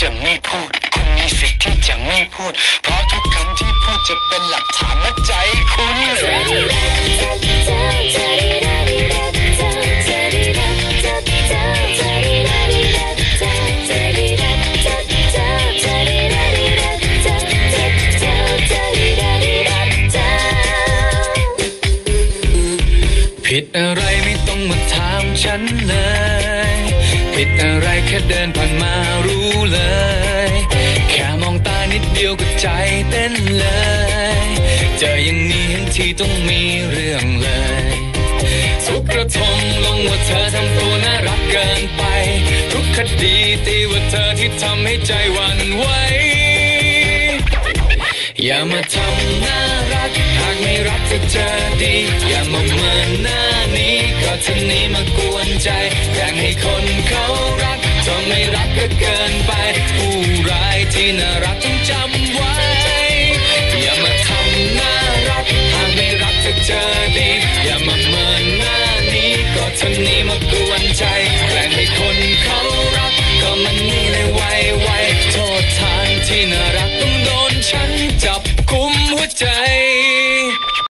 จะไม่พูด คุณมีสิทธิ์ที่จะไม่พูด เพราะทุกคำที่พูดจะเป็นหลักฐานมัดใจคุณผิดอะไรไม่ต้องมาถามฉันเลย ผิดอะไรแค่เดินผ่านมารู้เลย ยวก็ใจเต้นเลย เจออย่างนี้ทั้งทีต้องมีเรื่องเลยทุกกระทงลงว่าเธอทำตัวน่ารักเกินไป ทุกคดีตีว่าเธอที่ทำให้ใจหวั่นไหวอย่ามาทำน่ารัก หากไม่รักจะเจอดี อย่ามา ก็เกินไปผู้ร้ายที่น่ารักต้องจำไว้ อย่ามาทำหน้ารักถ้าไม่รักจะเจอดีอย่ามาเมินหน้านี้ก็ทำนี้มากวนใจแกล้งให้คนเขารัก ก็มันนี่เลยไวไวโทษทางที่น่ารักต้องโดนฉันจับกุมหัวใจ